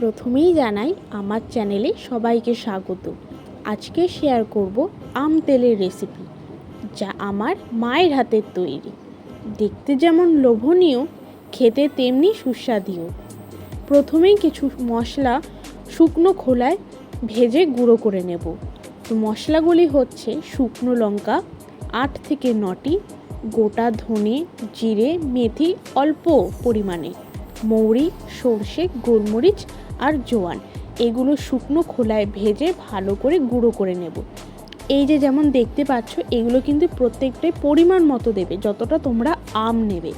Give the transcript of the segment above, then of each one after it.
প্রথমেই জানাই আমার চ্যানেলে সবাইকে স্বাগত। আজকে শেয়ার করব আম তেলের রেসিপি যা আমার মায়ের হাতের তৈরি। দেখতে যেমন লোভনীয়, খেতে তেমনি সুস্বাদুও। প্রথমেই কিছু মশলা শুকনো খোলায় ভেজে গুঁড়ো করে নেব। তো মশলাগুলি হচ্ছে শুকনো লঙ্কা, আট থেকে নটি, গোটা ধনে, জিরে, মেথি অল্প পরিমাণে, মৌরি, সর্ষে, গোলমরিচ আর জোয়ান। এগুলো শুকনো খোলায় ভেজে ভালো করে গুঁড়ো করে নেব। এই যে যেমন দেখতে পাচ্ছ, এগুলো কিন্তু প্রত্যেকটাই পরিমাণ মতো দেবে, যতটা তোমরা আম নেবে।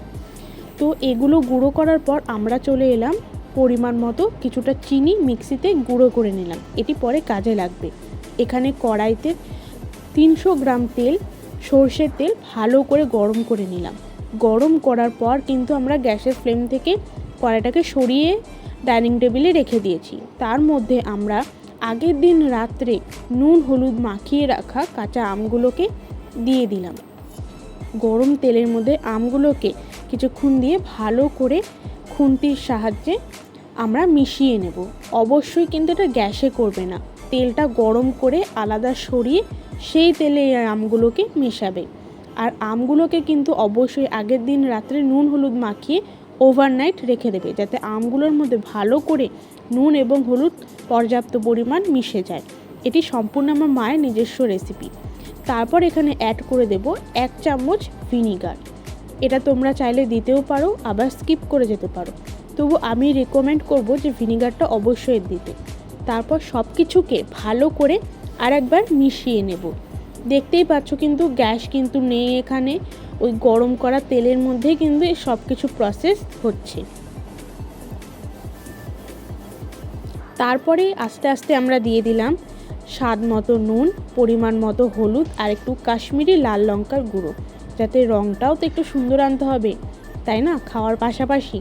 তো এগুলো গুঁড়ো করার পর আমরা চলে এলাম, পরিমাণ মতো কিছুটা চিনি মিক্সিতে গুঁড়ো করে নিলাম। এটি পরে কাজে লাগবে। এখানে কড়াইতে তিনশো গ্রাম তেল, সর্ষের তেল ভালো করে গরম করে নিলাম। গরম করার পর কিন্তু আমরা গ্যাসের ফ্লেম থেকে কড়াইটাকে সরিয়ে ডাইনিং টেবিলে রেখে দিয়েছি। তার মধ্যে আমরা আগের দিন রাত্রে নুন, হলুদ মাখিয়ে রাখা কাঁচা আমগুলোকে দিয়ে দিলাম। গরম তেলের মধ্যে আমগুলোকে কিছুক্ষণ দিয়ে ভালো করে খুন্তির সাহায্যে আমরা মিশিয়ে নেব। অবশ্যই কিন্তু এটা গ্যাসে করবে না। তেলটা গরম করে আলাদা সরিয়ে সেই তেলে আমগুলোকে মেশাবে। আর আমগুলোকে কিন্তু অবশ্যই আগের দিন রাত্রে নুন, হলুদ মাখিয়ে ওভারনাইট রেখে দেবে, যাতে আমগুলোর মধ্যে ভালো করে নুন এবং হলুদ পর্যাপ্ত পরিমাণ মিশে যায়। এটি সম্পূর্ণ আমার মায়ের নিজস্ব রেসিপি তারপর এখানে অ্যাড করে দেব এক চামচ ভিনিগার এটা তোমরা চাইলে দিতেও পারো, আবার স্কিপ করে যেতে পারো। তবু আমি রেকমেন্ড করব যে ভিনিগারটা অবশ্যই দিতে। তারপর সব কিছুকে ভালো করে আর একবার মিশিয়ে নেব। দেখতেই পাচ্ছ কিন্তু গ্যাস কিন্তু নেই এখানে। ওই গরম করা তেলের মধ্যেই কিন্তু সব কিছু প্রসেস হচ্ছে। তারপরে আস্তে আস্তে আমরা দিয়ে দিলাম স্বাদ মতো নুন, পরিমাণ মতো হলুদ আর একটু কাশ্মীরি লাল লঙ্কার গুঁড়ো। যাতে রঙটাও তো একটু সুন্দর আনতে হবে, তাই না? খাওয়ার পাশাপাশি।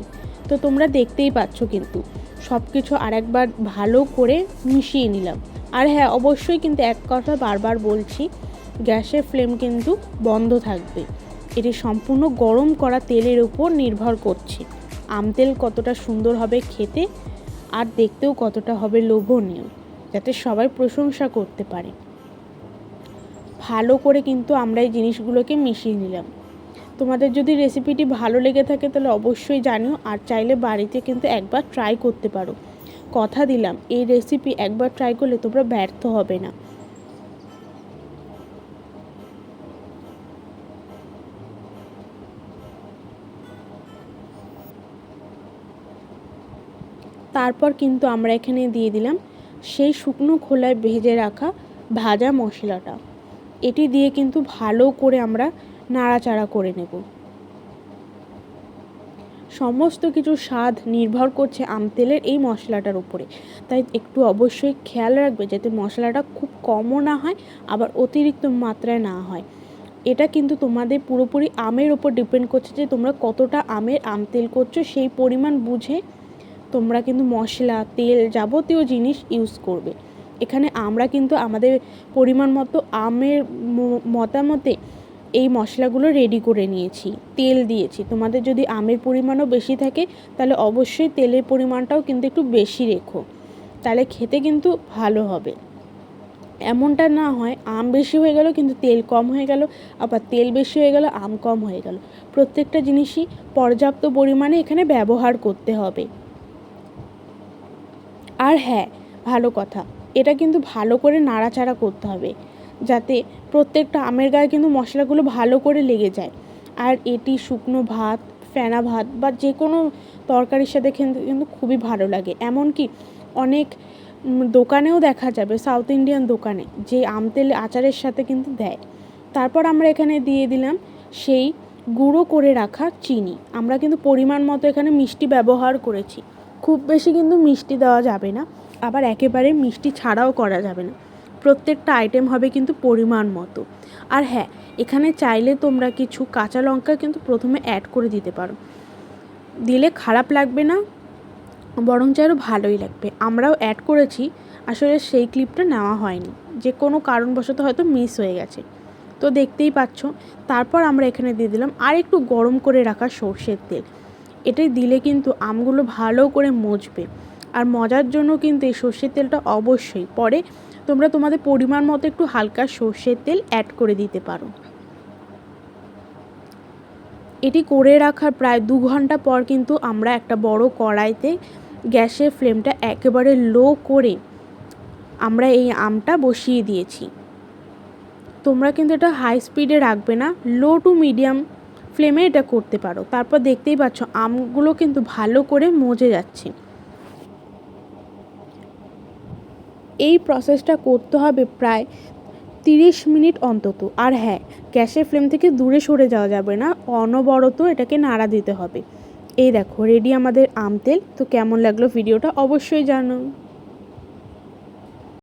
তো তোমরা দেখতেই পাচ্ছ কিন্তু সব কিছু আরেকবার ভালো করে মিশিয়ে নিলাম। আর হ্যাঁ অবশ্যই কিন্তু এক কথা বারবার বলছি, গ্যাসের ফ্লেম কিন্তু বন্ধ থাকবে। এটি সম্পূর্ণ গরম করা তেলের উপর নির্ভর করছে। আম তেল কতটা সুন্দর হবে খেতে আর দেখতেও কতটা হবে লোভনীয়, যাতে সবাই প্রশংসা করতে পারে। ভালো করে কিন্তু আমরা এই জিনিসগুলোকে মিশিয়ে নিলাম। তোমাদের যদি রেসিপিটি ভালো লেগে থাকে তাহলে অবশ্যই জানিও, আর চাইলে বাড়িতে কিন্তু একবার ট্রাই করতে পারো। কথা দিলাম, এই রেসিপি একবার ট্রাই করলে তোমরা ব্যর্থ হবে না। তারপর কিন্তু আমরা এখানে দিয়ে দিলাম সেই শুকনো খোলায় ভেজে রাখা ভাজা মশলাটা। এটি দিয়ে কিন্তু ভালো করে আমরা নাড়াচাড়া করে নেব। সমস্ত কিছু স্বাদ নির্ভর করছে আম তেলের এই মশলাটার উপরে। তাই একটু অবশ্যই খেয়াল রাখবে যাতে মশলাটা খুব কমও না হয়, আবার অতিরিক্ত মাত্রায় না হয়। এটা কিন্তু তোমাদের পুরোপুরি আমের ওপর ডিপেন্ড করছে যে তোমরা কতটা আমের আম তেল করছ, সেই পরিমাণ বুঝে তোমরা কিন্তু মশলা, তেল যাবতীয় জিনিস ইউজ করবে। এখানে আমরা কিন্তু আমাদের পরিমাণ মতো আমের মতামতে এই মশলাগুলো রেডি করে নিয়েছি, তেল দিয়েছি। তোমাদের যদি আমের পরিমাণও বেশি থাকে, তাহলে অবশ্যই তেলের পরিমাণটাও কিন্তু একটু বেশি রেখো, তাহলে খেতে কিন্তু ভালো হবে। এমনটা না হয়, আম বেশি হয়ে গেল কিন্তু তেল কম হয়ে গেল, আবার তেল বেশি হয়ে গেল, আম কম হয়ে গেল। প্রত্যেকটা জিনিসই পর্যাপ্ত পরিমাণে এখানে ব্যবহার করতে হবে। আর হ্যাঁ ভালো কথা। এটা কিন্তু ভালো করে নাড়াচাড়া করতে হবে, যাতে প্রত্যেকটা আমের গায়ে কিন্তু মশলাগুলো ভালো করে লেগে যায়। আর এটি শুকনো ভাত, ফেনা ভাত বা যে কোনো তরকারির সাথে খেতে কিন্তু খুবই ভালো লাগে। এমনকি অনেক দোকানেও দেখা যাবে সাউথ ইন্ডিয়ান দোকানে, যে আম তেল আচারের সাথে কিন্তু দেয়। তারপর আমরা এখানে দিয়ে দিলাম সেই গুঁড়ো করে রাখা চিনি। আমরা কিন্তু পরিমাণ মতো এখানে মিষ্টি ব্যবহার করেছি। খুব বেশি কিন্তু মিষ্টি দেওয়া যাবে না, আবার একেবারে মিষ্টি ছাড়াও করা যাবে না। প্রত্যেকটা আইটেম হবে কিন্তু পরিমাণ মতো। আর হ্যাঁ এখানে চাইলে তোমরা কিছু কাঁচা লঙ্কা কিন্তু প্রথমে অ্যাড করে দিতে পারো। দিলে খারাপ লাগবে না, বরঞ্চ আরও ভালোই লাগবে। আমরাও অ্যাড করেছি, আসলে সেই ক্লিপটা নেওয়া হয়নি। যে কোনো কারণবশত হয়তো মিস হয়ে গেছে। তো দেখতেই পাচ্ছ, তারপর আমরা এখানে দিয়ে দিলাম আর একটু গরম করে রাখা সর্ষের তেল। এটাই দিলে কিন্তু আমগুলো ভালো করে মজবে। আর মজার জন্য কিন্তু এই সর্ষের তেলটা অবশ্যই। পরে তোমরা তোমাদের পরিমাণ মতো একটু হালকা সর্ষের তেল অ্যাড করে দিতে পারো। এটি করে রাখার প্রায় দু ঘণ্টা পর কিন্তু আমরা একটা বড় কড়াইতে গ্যাসের ফ্লেমটা একেবারে লো করে আমরা এই আমটা বসিয়ে দিয়েছি। তোমরা কিন্তু এটা হাই স্পিডে রাখবে না লো টু মিডিয়াম ফ্লেমে এটা করতে পারো। তারপর দেখতেই পাচ্ছ আমগুলো কিন্তু ভালো করে মজে যাচ্ছে। এই প্রসেসটা করতে হবে প্রায় তিরিশ মিনিট অন্তত। আর হ্যাঁ গ্যাসের ফ্লেম থেকে দূরে সরে যাওয়া যাবে না, অনবরত এটাকে নাড়া দিতে হবে। এই দেখো রেডি আমাদের আম তেল। তো কেমন লাগল ভিডিওটা অবশ্যই জানো।